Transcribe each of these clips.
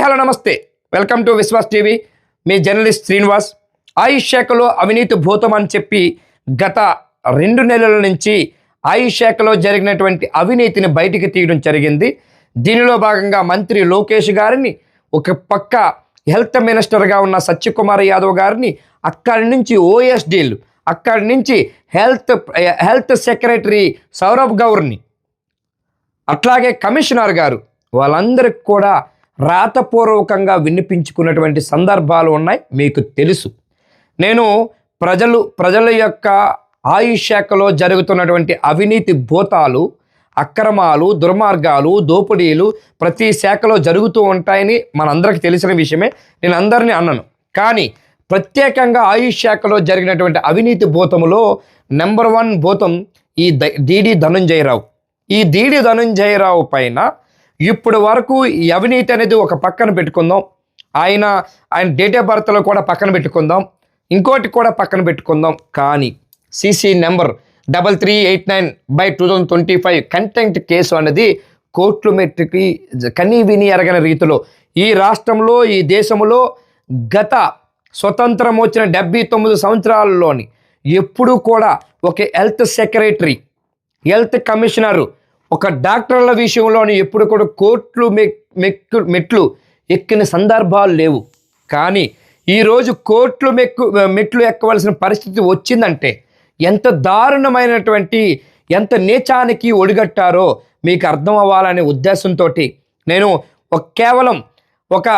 Hello నమస్తే. Welcome to Vishwas TV. Me journalist Srinivas. ఆయుష్ శాఖలో అవినీతి భూతం అని చెప్పి గత రెండు నెలల నుంచి ఆయుష్ శాఖలో జరిగినటువంటి అవినీతిని బయటికి తీయడం జరిగింది. దీనిలో భాగంగా మంత్రి లోకేష్ గారిని ఒక పక్క హెల్త్ మినిస్టర్గా ఉన్న సత్యకుమార్ యాదవ్ గారిని అక్కడి నుంచి ఓఎస్డీలు అక్కడి నుంచి హెల్త్ హెల్త్ సెక్రటరీ సౌరభ్ గౌర్ని అట్లాగే కమిషనర్ గారు వాళ్ళందరికి కూడా రాతపూర్వకంగా వినిపించుకున్నటువంటి సందర్భాలు ఉన్నాయి మీకు తెలుసు. నేను ప్రజలు ప్రజల యొక్క ఆయుష్ శాఖలో జరుగుతున్నటువంటి అవినీతి భూతాలు అక్రమాలు దుర్మార్గాలు దోపిడీలు ప్రతి శాఖలో జరుగుతూ ఉంటాయని మనందరికీ తెలిసిన విషయమే. నేను అందరినీ అన్నాను. కానీ ప్రత్యేకంగా ఆయుష్ శాఖలో జరిగినటువంటి అవినీతి భూతములో నెంబర్ వన్ భూతం ఈ డీడీ ధనుంజయరావు. ఈ డీడీ ధనుంజయరావు పైన ఇప్పుడు వరకు ఈ అవినీతి అనేది ఒక పక్కన పెట్టుకుందాం. ఆయన ఆయన డేట్ ఆఫ్ బర్త్లో కూడా పక్కన పెట్టుకుందాం. ఇంకోటి కూడా పక్కన పెట్టుకుందాం. కానీ CC number double three eight nine by two thousand twenty five contempt case అనేది కోర్టుల మెట్టికి కనీ విని ఎరగని రీతిలో ఈ రాష్ట్రంలో ఈ దేశంలో గత స్వతంత్రం వచ్చిన డెబ్బై తొమ్మిది సంవత్సరాలలోని ఎప్పుడూ కూడా ఒక హెల్త్ సెక్రటరీ హెల్త్ కమిషనరు ఒక డాక్టర్ల విషయంలోని ఎప్పుడు కూడా కోట్లు మెక్కు మెట్లు ఎక్కిన సందర్భాలు లేవు. కానీ ఈరోజు కోట్లు మెక్కు మెట్లు ఎక్కవలసిన పరిస్థితి వచ్చిందంటే ఎంత దారుణమైనటువంటి ఎంత నీచానికి ఒడిగట్టారో మీకు అర్థం అవ్వాలనే ఉద్దేశంతో నేను ఒక కేవలం ఒక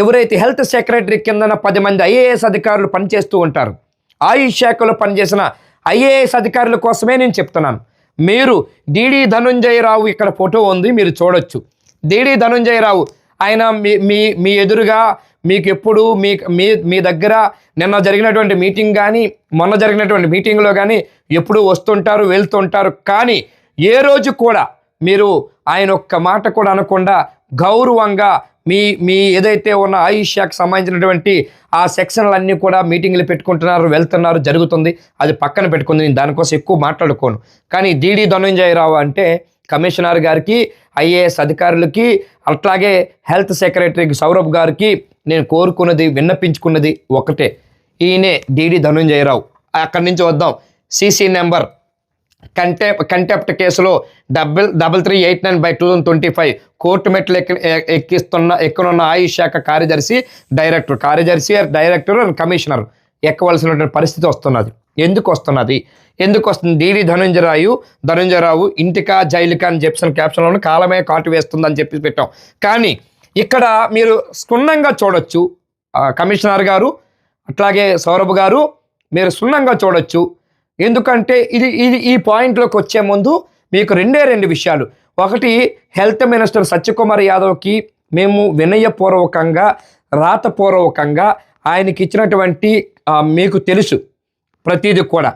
ఎవరైతే హెల్త్ సెక్రటరీ కిందన పది మంది ఐఏఎస్ అధికారులు పనిచేస్తూ ఉంటారు. ఆయుష్ శాఖలో పనిచేసిన ఐఏఎస్ అధికారుల కోసమే నేను చెప్తున్నాను. మీరు డిడి ధనుంజయరావు ఇక్కడ ఫోటో ఉంది మీరు చూడొచ్చు. డిడి ధనుంజయరావు ఆయన మీ మీ మీ ఎదురుగా మీకు ఎప్పుడు మీ మీ మీ దగ్గర నిన్న జరిగినటువంటి మీటింగ్ కానీ మొన్న జరిగినటువంటి మీటింగ్లో కానీ ఎప్పుడు వస్తుంటారు వెళ్తుంటారు. కానీ ఏ రోజు కూడా మీరు ఆయన ఒక్క మాట కూడా అనకుండా గౌరవంగా మీ మీ ఏదైతే ఉన్న ఆయుష్యాకు సంబంధించినటువంటి ఆ సెక్షన్లన్నీ కూడా మీటింగ్లు పెట్టుకుంటున్నారు వెళ్తున్నారు జరుగుతుంది. అది పక్కన పెట్టుకుంది. నేను దానికోసం ఎక్కువ మాట్లాడుకోను. కానీ డిడి ధనంజయరావు అంటే కమిషనర్ గారికి ఐఏఎస్ అధికారులకి అట్లాగే హెల్త్ సెక్రటరీకి సౌరభ్ గారికి నేను కోరుకున్నది విన్నపించుకున్నది ఒకటే. ఈయనే డిడి ధనుంజయరావు. అక్కడి నుంచి వద్దాం. సీసీ నెంబర్ కంటె కంటెప్ట్ కేసులో double double three eight nine by two thousand twenty five court మెట్లు ఎక్కి ఎ- ఎక్కిస్తున్న ఎక్కనున్న ఆయుష్ శాఖ కార్యదర్శి డైరెక్టర్ కార్యదర్శి డైరెక్టర్ అండ్ కమిషనర్ ఎక్కవలసినటువంటి పరిస్థితి వస్తున్నది. ఎందుకు వస్తున్నది? ఎందుకు వస్తుంది? డీడీ ధనుంజరాయు ధనుంజయరావు ఇంటికా జైలుకా అని చెప్పిన క్యాప్షన్లో కాలమే కాటు వేస్తుందని చెప్పి పెట్టాం. కానీ ఇక్కడ మీరు క్షుణ్ణంగా చూడొచ్చు కమిషనర్ గారు అట్లాగే సౌరభ్ గారు మీరు క్షుణ్ణంగా చూడొచ్చు ఎందుకంటే ఇది ఇది ఈ పాయింట్లోకి వచ్చే ముందు మీకు రెండే రెండు విషయాలు. ఒకటి హెల్త్ మినిస్టర్ సత్యకుమార్ యాదవ్కి మేము వినయపూర్వకంగా రాతపూర్వకంగా ఆయనకి ఇచ్చినటువంటి మీకు తెలుసు. ప్రతిదీ కూడా.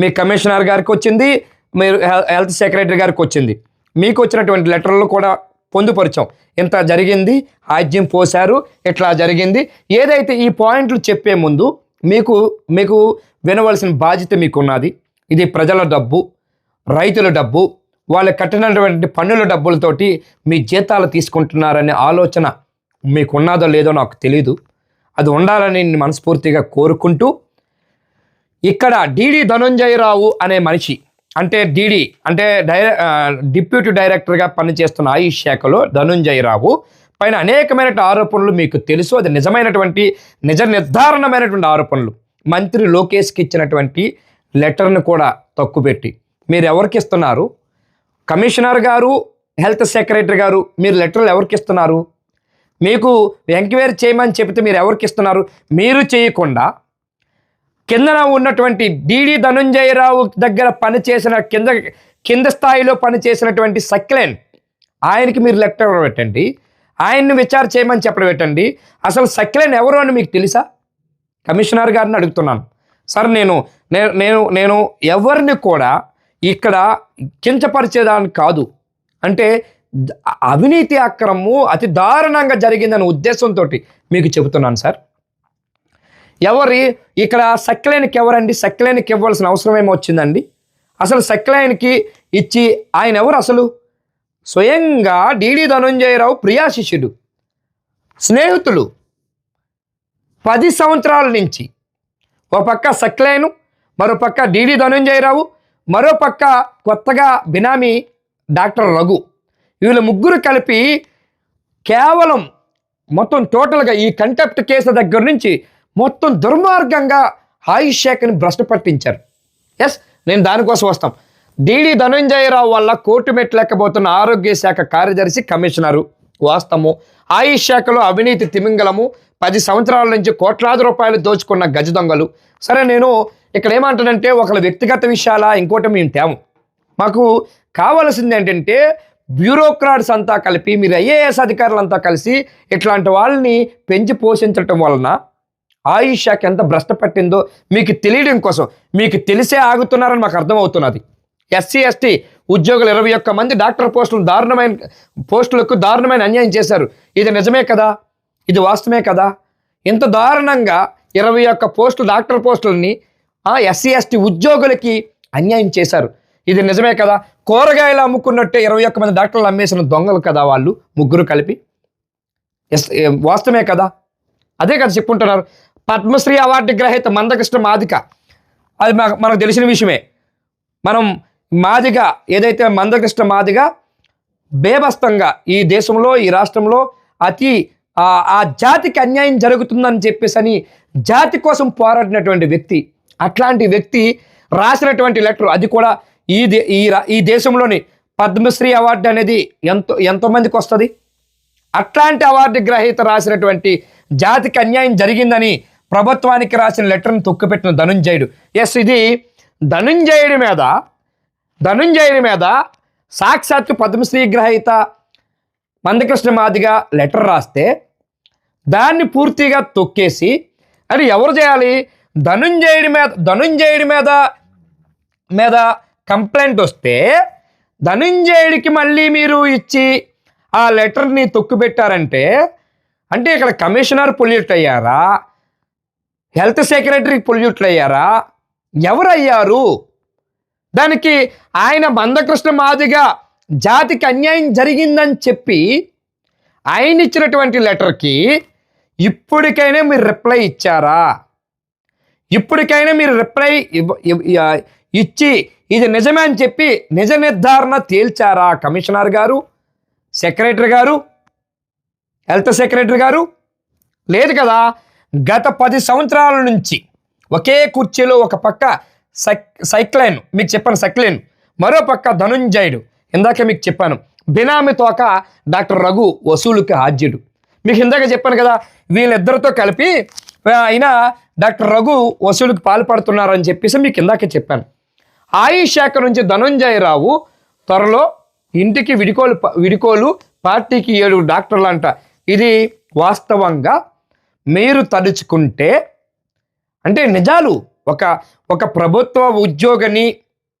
మీ కమిషనర్ గారికి వచ్చింది మీరు హెల్- హెల్త్ సెక్రటరీ గారికి వచ్చింది. మీకు వచ్చినటువంటి లెటర్లు కూడా పొందుపరిచాం. ఇంత జరిగింది ఆజ్యం పోశారు ఇట్లా జరిగింది. ఏదైతే ఈ పాయింట్లు చెప్పే ముందు మీకు మీకు వినవలసిన బాధ్యత మీకు ఉన్నది ఇది ప్రజల డబ్బు రైతుల డబ్బు వాళ్ళు కట్టినటువంటి పన్నుల డబ్బులతోటి మీ జీతాలు తీసుకుంటున్నారనే ఆలోచన మీకు ఉన్నదో లేదో నాకు తెలీదు. అది ఉండాలని నేను మనస్ఫూర్తిగా కోరుకుంటూ ఇక్కడ డిడి ధనుంజయరావు అనే మనిషి అంటే డిడి అంటే డైరె డిప్యూటీ డైరెక్టర్గా పనిచేస్తున్న ఆయుష్ శాఖలో ధనుంజయరావు పైన అనేకమైన ఆరోపణలు మీకు తెలుసు. అది నిజమైనటువంటి నిజ నిర్ధారణమైనటువంటి ఆరోపణలు. మంత్రి లోకేష్కి ఇచ్చినటువంటి లెటర్ను కూడా తక్కుపెట్టి మీరు ఎవరికి ఇస్తున్నారు? కమిషనర్ గారు హెల్త్ సెక్రటరీ గారు మీరు లెటర్లు ఎవరికి ఇస్తున్నారు? మీకు ఎంక్వైరీ చేయమని చెబితే మీరు ఎవరికి ఇస్తున్నారు? మీరు చేయకుండా కిందన ఉన్నటువంటి డిడి ధనుంజయరావు దగ్గర పనిచేసిన కింద కింద స్థాయిలో పనిచేసినటువంటి సక్లెన్ ఆయనకి మీరు లెటర్ పెట్టండి. ఆయన్ని విచారణ చేయమని చెప్పబెట్టండి అసలు సక్లైన్ ఎవరు అని మీకు తెలుసా? కమిషనర్ గారిని అడుగుతున్నాను. సార్ నేను నేను నేను నేను ఎవరిని కూడా ఇక్కడ కించపరిచేదాన్ని కాదు. అంటే అవినీతి అక్రమము అతి దారుణంగా జరిగిందనే ఉద్దేశంతో మీకు చెబుతున్నాను సార్. ఎవరి ఇక్కడ సక్లైన్కి ఎవరండి? సక్లైన్కి ఇవ్వాల్సిన అవసరం ఏమో వచ్చిందండి అసలు సక్లైన్కి ఇచ్చి ఆయన ఎవరు అసలు? స్వయంగా డిడి ధనుంజయరావు ప్రియా శిష్యుడు స్నేహితులు. పది సంవత్సరాల నుంచి ఓ పక్క సక్లేను మరో పక్క డిడి ధనుంజయరావు మరో పక్క కొత్తగా బినామీ డాక్టర్ రఘు. వీళ్ళ ముగ్గురు కలిపి కేవలం మొత్తం టోటల్గా ఈ కంటెప్ట్ కేసు దగ్గర నుంచి మొత్తం దుర్మార్గంగా ఆయుష్ శాఖని భ్రష్ట పట్టించారు. ఎస్ నేను దానికోసం వస్తాం. డిడి ధనుంజయరావు వల్ల కోర్టు మెట్లెక్కబోతున్న ఆరోగ్య శాఖ కార్యదర్శి కమిషనరు. వాస్తవము ఆయుష్ శాఖలో అవినీతి తిమింగలము. పది సంవత్సరాల నుంచి కోట్లాది రూపాయలు దోచుకున్న గజ దొంగలు. సరే నేను ఇక్కడ ఏమంటానంటే ఒకళ్ళ వ్యక్తిగత విషయాల ఇంకోటి మేము తేము మాకు కావాల్సింది ఏంటంటే బ్యూరోక్రాట్స్ అంతా కలిపి మీరు ఐఏఎస్ అధికారులంతా కలిసి ఇట్లాంటి వాళ్ళని పెంచి పోషించటం వలన ఆయుష్ శాఖ ఎంత భ్రష్ట పట్టిందో మీకు తెలియడం కోసం మీకు తెలిసే ఆగుతున్నారని మాకు అర్థమవుతున్నది. ఎస్సీ ఎస్టీ ఉద్యోగులు ఇరవై ఒక్క మంది డాక్టర్ పోస్టులు దారుణమైన పోస్టులకు దారుణమైన అన్యాయం చేశారు. ఇది నిజమే కదా? ఇది వాస్తవమే కదా? ఇంత దారుణంగా ఇరవై ఒక్క పోస్టులు డాక్టర్ పోస్టులని ఎస్సీ ఎస్టీ ఉద్యోగులకి అన్యాయం చేశారు. ఇది నిజమే కదా? కూరగాయలు అమ్ముకున్నట్టే ఇరవై ఒక్క మంది డాక్టర్లు అమ్మేసిన దొంగలు కదా వాళ్ళు? ముగ్గురు కలిపి? ఎస్ వాస్తవమే కదా? అదే కదా చెప్పుకుంటున్నారు పద్మశ్రీ అవార్డు గ్రహీత మందకృష్ణ మాదిక. అది మాకు మనకు తెలిసిన విషయమే. మనం మాదిగ ఏదైతే మందకృష్ణ మాదిగ బేబస్తంగా ఈ దేశంలో ఈ రాష్ట్రంలో అతి ఆ జాతికి అన్యాయం జరుగుతుందని చెప్పేసి అని జాతి కోసం పోరాడినటువంటి వ్యక్తి అట్లాంటి వ్యక్తి రాసినటువంటి లెటర్ అది కూడా ఈ దే ఈ ఈ దేశంలోని పద్మశ్రీ అవార్డు అనేది ఎంతో ఎంతోమందికి వస్తుంది. అట్లాంటి అవార్డు గ్రహీత రాసినటువంటి జాతికి అన్యాయం జరిగిందని ప్రభుత్వానికి రాసిన లెటర్ను తొక్కుపెట్టిన ధనుంజయుడు. ఎస్ ఇది ధనుంజయుడి మీద ధనుంజయుని మీద సాక్షాత్తు పద్మశ్రీ గ్రహీత మందకృష్ణ మాదిగా లెటర్ రాస్తే దాన్ని పూర్తిగా తొక్కేసి అది ఎవరు చేయాలి? ధనుంజయుడి మీద ధనుంజయుడి మీద మీద కంప్లైంట్ వస్తే ధనుంజయుడికి మళ్ళీ మీరు ఇచ్చి ఆ లెటర్ని తొక్కుపెట్టారంటే అంటే ఇక్కడ కమిషనర్ పొల్యూట్ అయ్యారా? హెల్త్ సెక్రటరీ పొల్యూట్ అయ్యారా? ఎవరయ్యారు? దానికి ఆయన మందకృష్ణ మాదిగా జాతికి అన్యాయం జరిగిందని చెప్పి ఆయన ఇచ్చినటువంటి లెటర్కి ఇప్పటికైనా మీరు రిప్లై ఇచ్చారా? ఇప్పటికైనా మీరు రిప్లై ఇవ్వ- ఇచ్చి ఇది నిజమే అని చెప్పి నిజ నిర్ధారణ తేల్చారా కమిషనర్ గారు సెక్రటరీ గారు హెల్త్ సెక్రటరీ గారు? లేదు కదా. గత పది సంవత్సరాల నుంచి ఒకే కుర్చీలో ఒక పక్క సైక్ సైక్లైన్ మీకు చెప్పాను సైక్లైన్. మరో పక్క ధనుంజయుడు. ఇందాక మీకు చెప్పాను. బినామీ తోక డాక్టర్ రఘు వసూలుకి హాజ్యుడు మీకు ఇందాక చెప్పాను కదా వీళ్ళిద్దరితో కలిపి ఆయన డాక్టర్ రఘు వసూలుకి పాల్పడుతున్నారని చెప్పేసి మీకు ఇందాక చెప్పాను. ఆయుష్ శాఖ నుంచి ధనుంజయరావు త్వరలో ఇంటికి విడికోలు ప- విడికోలు పార్టీకి ఏడు డాక్టర్లు అంట ఇది వాస్తవంగా మీరు తలుచుకుంటే అంటే నిజాలు ఒక ఒక ప్రభుత్వ ఉద్యోగిని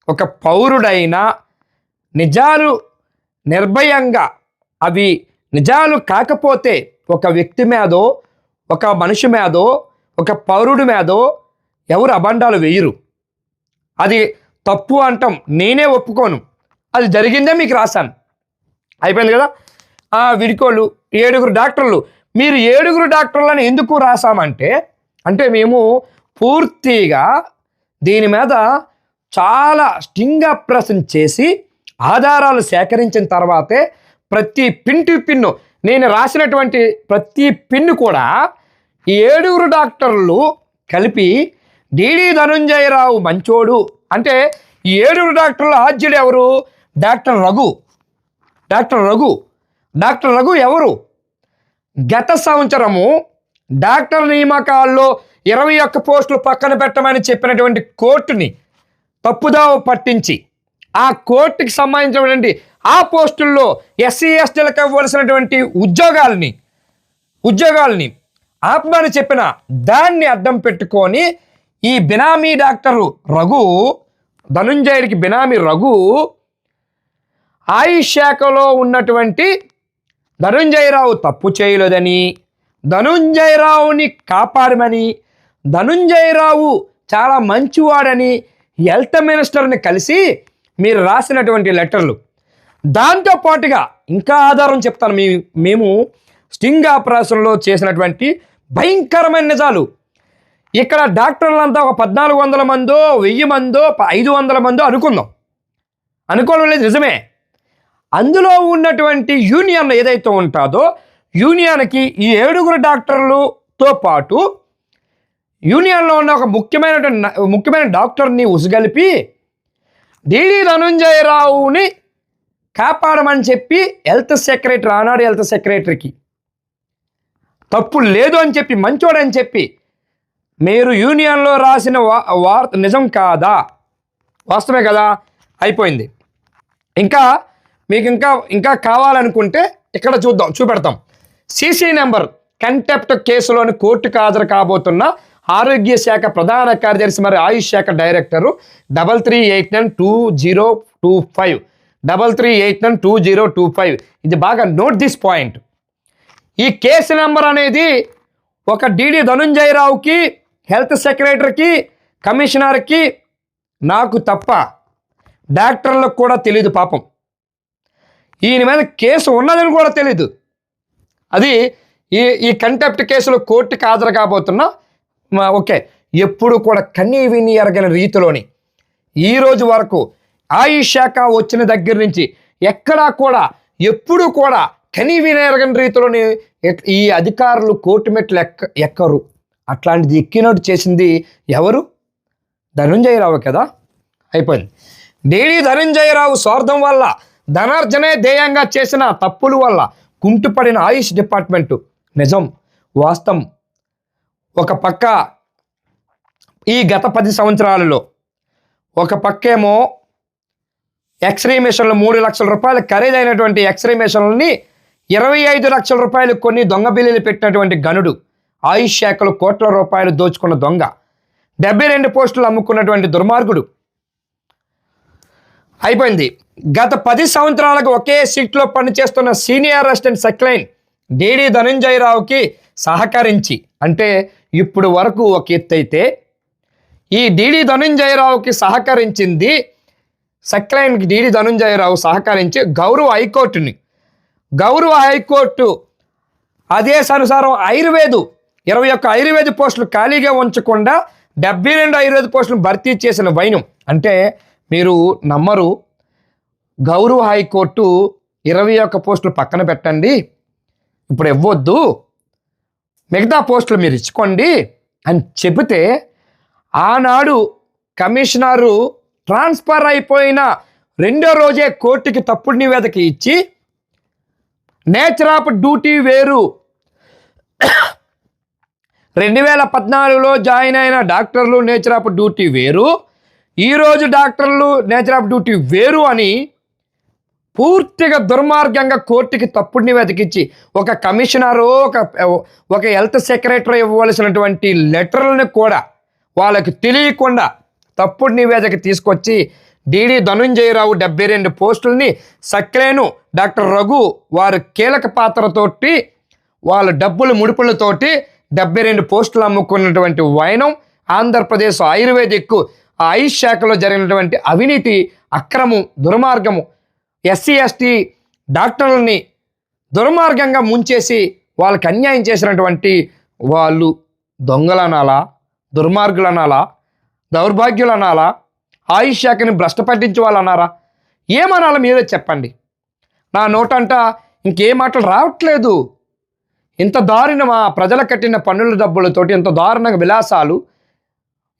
ఒక పౌరుడైన నిజాలు నిర్భయంగా అవి నిజాలు కాకపోతే ఒక వ్యక్తి మీదో ఒక మనిషి మీదో ఒక పౌరుడి మీదో ఎవరు అబండాలు వేయరు. అది తప్పు అంటాం నేనే ఒప్పుకోను. అది జరిగిందే మీకు రాశాను. అయిపోయింది కదా? ఆ విడికోళ్ళు ఏడుగురు డాక్టర్లు మీరు ఏడుగురు డాక్టర్లను ఎందుకు రాసామంటే అంటే మేము పూర్తిగా దీని మీద చాలా స్టింగ్ ఆపరేషన్ చేసి ఆధారాలు సేకరించిన తర్వాతే ప్రతి పిన్ టు పిన్ను నేను రాసినటువంటి ప్రతి పిన్ను కూడా ఈ ఏడుగురు డాక్టర్లు కలిపి డిడి ధనుంజయరావు మంచోడు. అంటే ఈ ఏడుగురు డాక్టర్ల ఆద్యుడు ఎవరు? Doctor Raghu. Doctor Raghu. Doctor Raghu ఎవరు? గత సంవత్సరము డాక్టర్ నియామకాల్లో ఇరవై ఒక్క పోస్టులు పక్కన పెట్టమని చెప్పినటువంటి కోర్టుని తప్పుదావ పట్టించి ఆ కోర్టుకి సంబంధించినటువంటి ఆ పోస్టుల్లో ఎస్సీ ఎస్టీలకు ఇవ్వవలసినటువంటి ఉద్యోగాలని ఉద్యోగాలని ఆపమని చెప్పిన దాన్ని అడ్డం పెట్టుకొని ఈ బినామీ డాక్టరు రఘు ధనుంజయుడికి బినామీ రఘు ఆయుష్ శాఖలో ఉన్నటువంటి ధనుంజయరావు తప్పు చేయలేదని ధనుంజయరావుని కాపాడమని ధనుంజయరావు చాలా మంచివాడని హెల్త్ మినిస్టర్ని కలిసి మీరు రాసినటువంటి లెటర్లు. దాంతో పాటుగా ఇంకా ఆధారం చెప్తాను. మీ మేము స్టింగ్ ఆపరేషన్లో చేసినటువంటి భయంకరమైన నిజాలు. ఇక్కడ డాక్టర్లంతా ఒక పద్నాలుగు వందల మందో వెయ్యి మందో ప- ఐదు వందల మందో అనుకుందాం. అనుకోవడం లేదు నిజమే. అందులో ఉన్నటువంటి యూనియన్ ఏదైతే ఉంటుందో యూనియన్కి ఈ ఏడుగురు డాక్టర్లతో పాటు యూనియన్లో ఉన్న ఒక ముఖ్యమైన ముఖ్యమైన డాక్టర్ని ఉసుగలిపి డిడి ధనుంజయరావుని కాపాడమని చెప్పి హెల్త్ సెక్రటరీ ఆనాడు హెల్త్ సెక్రటరీకి తప్పు లేదు అని చెప్పి మంచోడని చెప్పి మీరు యూనియన్లో రాసిన వా వార్త నిజం కాదా? వాస్తవమే కదా? అయిపోయింది. ఇంకా మీకు ఇంకా ఇంకా కావాలనుకుంటే ఇక్కడ చూద్దాం చూపెడతాం. సీసీ నెంబర్ కంటెప్ట్ కేసులోని కోర్టుకు హాజరు కాబోతున్న ఆరోగ్య శాఖ ప్రధాన కార్యదర్శి మరి ఆయుష్ శాఖ director double three eight nine two zero two five. Double three eight nine two zero two five. ఇది బాగా నోట్ దిస్ పాయింట్. ఈ కేసు నెంబర్ అనేది ఒక డిడి ధనుంజయరావుకి హెల్త్ సెక్రటరీకి కమిషనర్కి నాకు తప్ప డాక్టర్లకు కూడా తెలియదు పాపం. ఈయన మీద కేసు ఉన్నదని కూడా తెలీదు. అది ఈ ఈ కంటెప్ట్ కేసులో కోర్టుకి హాజరు కాబోతున్నా ఓకే ఎప్పుడు కూడా కన్నీ విని ఎరగని రీతిలోని ఈ రోజు వరకు ఆయుష్ శాఖ వచ్చిన దగ్గర నుంచి ఎక్కడా కూడా ఎప్పుడు కూడా కనీవిని ఎరగని రీతిలోని ఈ అధికారులు కోర్టు మెట్లు ఎక్క ఎక్కరు. అట్లాంటిది ఎక్కినట్టు చేసింది ఎవరు? ధనుంజయరావు కదా? అయిపోయింది. డైలీ ధనంజయరావు స్వార్థం వల్ల ధనార్జనే ధ్యేయంగా చేసిన తప్పుల వల్ల కుంటుపడిన ఆయుష్ డిపార్ట్మెంటు. నిజం వాస్తవం. ఒక పక్క ఈ గత పది సంవత్సరాలలో ఒక పక్కేమో ఎక్స్రే మిషన్లు మూడు లక్షల రూపాయలు ఖరీదైనటువంటి ఎక్స్రే మిషన్లని ఇరవై ఐదు లక్షల రూపాయలు కొన్ని దొంగ బిల్లులు పెట్టినటువంటి గనుడు ఆయుష్ శాఖలో కోట్ల రూపాయలు దోచుకున్న దొంగ. డెబ్బై రెండు పోస్టులు అమ్ముకున్నటువంటి దుర్మార్గుడు. అయిపోయింది. గత పది సంవత్సరాలకు ఒకే సీట్లో పనిచేస్తున్న సీనియర్ అసిస్టెంట్ సెక్లైన్ డిడి ధనంజయరావుకి సహకరించి అంటే ఇప్పుడు వరకు ఒక ఎత్తు అయితే ఈ డిడి ధనంజయరావుకి సహకరించింది సెక్లైన్కి డిడి ధనంజయరావు సహకరించి గౌరవ హైకోర్టుని. గౌరవ హైకోర్టు ఆదేశానుసారం ఆయుర్వేదు ఇరవై ఒక్క ఆయుర్వేద పోస్టులు ఖాళీగా ఉంచకుండా డెబ్బై రెండు ఆయుర్వేద పోస్టులు భర్తీ చేసిన వైనం. అంటే మీరు నమ్మరు గౌరవ హైకోర్టు ఇరవై ఒక్క పోస్టులు పక్కన పెట్టండి. ఇప్పుడు ఇవ్వద్దు. మిగతా పోస్టులు మీరు ఇచ్చుకోండి అని చెబితే ఆనాడు కమిషనరు ట్రాన్స్ఫర్ అయిపోయిన రెండో రోజే కోర్టుకి తప్పుడు నివేదిక ఇచ్చి నేచర్ ఆఫ్ డ్యూటీ వేరు. రెండు వేల పద్నాలుగులో జాయిన్ అయిన డాక్టర్లు నేచర్ ఆఫ్ డ్యూటీ వేరు. ఈరోజు డాక్టర్లు నేచర్ ఆఫ్ డ్యూటీ వేరు అని పూర్తిగా దుర్మార్గంగా కోర్టుకి తప్పుడు నివేదిక ఇచ్చి ఒక కమిషనరు ఒక ఒక హెల్త్ సెక్రటరీ ఇవ్వవలసినటువంటి లెటర్లను కూడా వాళ్ళకి తెలియకుండా తప్పుడు నివేదిక తీసుకొచ్చి డిడి ధనుంజయరావు డెబ్బై రెండు పోస్టుల్ని సక్రేను డాక్టర్ రఘు వారు కీలక పాత్రతోటి వాళ్ళ డబ్బులు ముడుపులతోటి డెబ్బై రెండు పోస్టులు అమ్ముకున్నటువంటి వైనం ఆంధ్రప్రదేశ్ ఆయుర్వేదిక్ ఆయుష్ శాఖలో జరిగినటువంటి అవినీతి అక్రమం దుర్మార్గము ఎస్సీ ఎస్టీ డాక్టర్లని దుర్మార్గంగా ముంచేసి వాళ్ళకి అన్యాయం చేసినటువంటి వాళ్ళు దొంగలనాలా దుర్మార్గులనాలా దౌర్భాగ్యులనాలా ఆయుష్ శాఖని భ్రష్టపట్టించే వాళ్ళు అన్నారా ఏమనాలా మీరే చెప్పండి. నా నోటంట ఇంకే మాటలు రావట్లేదు. ఇంత దారుణమా? ప్రజల కట్టిన పన్నుల డబ్బులతోటి ఇంత దారుణంగా విలాసాలు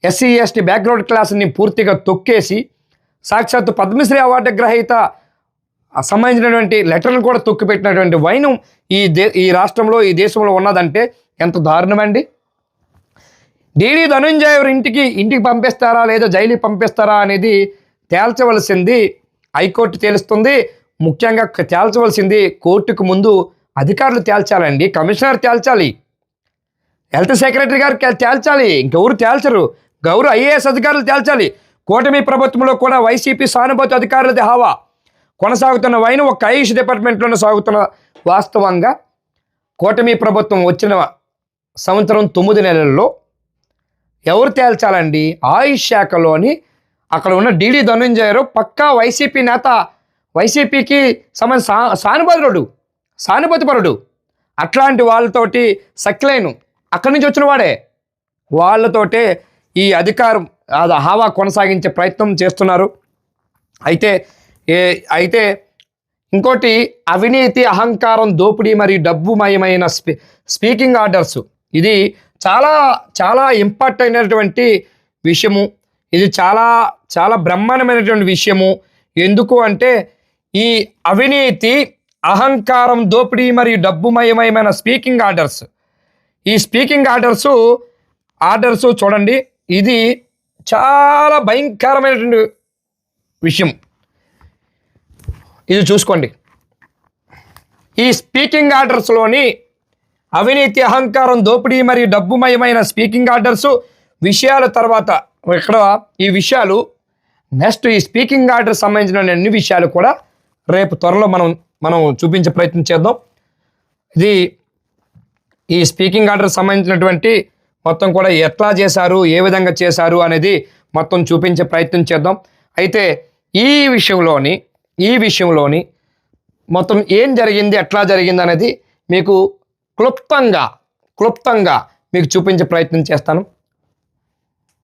ఎస్సీ ఎస్టీ బ్యాక్గ్రౌండ్ క్లాస్ని పూర్తిగా తొక్కేసి సాక్షాత్తు పద్మశ్రీ అవార్డు గ్రహీత సంబంధించినటువంటి లెటర్ను కూడా తొక్కిపెట్టినటువంటి వైనం ఈ దే ఈ రాష్ట్రంలో ఈ దేశంలో ఉన్నదంటే ఎంత దారుణమండి? డీడీ ధనుంజయ ఇంటికి ఇంటికి పంపిస్తారా లేదా జైలుకి పంపిస్తారా అనేది తేల్చవలసింది హైకోర్టు తేలుస్తుంది. ముఖ్యంగా తేల్చవలసింది కోర్టుకు ముందు అధికారులు తేల్చాలండి కమిషనర్ తేల్చాలి. హెల్త్ సెక్రటరీ గారు తేల్చాలి ఇంకెవరు తేల్చరు. గౌరవ ఐఏఎస్ అధికారులు తేల్చాలి. కూటమి ప్రభుత్వంలో కూడా వైసీపీ సానుభూతి అధికారులది హావా. కొనసాగుతున్న వైన్ ఒక ఆయుష్ డిపార్ట్మెంట్లోనే సాగుతున్న వాస్తవంగా కూటమి ప్రభుత్వం వచ్చిన సంవత్సరం తొమ్మిది నెలల్లో ఎవరు తేల్చాలండి? ఆయుష్ శాఖలోని అక్కడ ఉన్న డీడీ ధనంజయరు పక్కా వైసీపీ నేత వైసీపీకి సంబంధించి సా సానుభూతుడు సానుభూతిపరుడు. అట్లాంటి వాళ్ళతోటి సక్లైన్ అక్కడి నుంచి వచ్చిన వాడే. వాళ్ళతోటే ఈ అధికారం అది హావా కొనసాగించే ప్రయత్నం చేస్తున్నారు. అయితే ఏ అయితే ఇంకోటి అవినీతి అహంకారం దోపిడీ మరియు డబ్బుమయమైన స్పీ స్పీకింగ్ ఆర్డర్స్. ఇది చాలా చాలా ఇంపార్ట్ అయినటువంటి విషయము. ఇది చాలా చాలా బ్రహ్మాండమైనటువంటి విషయము. ఎందుకు అంటే ఈ అవినీతి అహంకారం దోపిడీ మరియు డబ్బుమయమైన స్పీకింగ్ ఆర్డర్స్. ఈ స్పీకింగ్ ఆర్డర్స్ ఆర్డర్స్ చూడండి. ఇది చాలా భయంకరమైనటువంటి విషయం. ఇది చూసుకోండి. ఈ స్పీకింగ్ ఆర్డర్స్లోని అవినీతి అహంకారం దోపిడీ మరియు డబ్బుమయమైన స్పీకింగ్ ఆర్డర్స్ విషయాల తర్వాత ఇక్కడ ఈ విషయాలు నెక్స్ట్ ఈ స్పీకింగ్ ఆర్డర్ సంబంధించిన అన్ని విషయాలు కూడా రేపు త్వరలో మనం మనం చూపించే ప్రయత్నం చేద్దాం. ఇది ఈ స్పీకింగ్ ఆర్డర్ సంబంధించినటువంటి మొత్తం కూడా ఎట్లా చేశారు ఏ విధంగా చేశారు అనేది మొత్తం చూపించే ప్రయత్నం చేద్దాం. అయితే ఈ విషయంలోని ఈ విషయంలోని మొత్తం ఏం జరిగింది ఎట్లా జరిగింది అనేది మీకు క్లుప్తంగా క్లుప్తంగా మీకు చూపించే ప్రయత్నం చేస్తాను.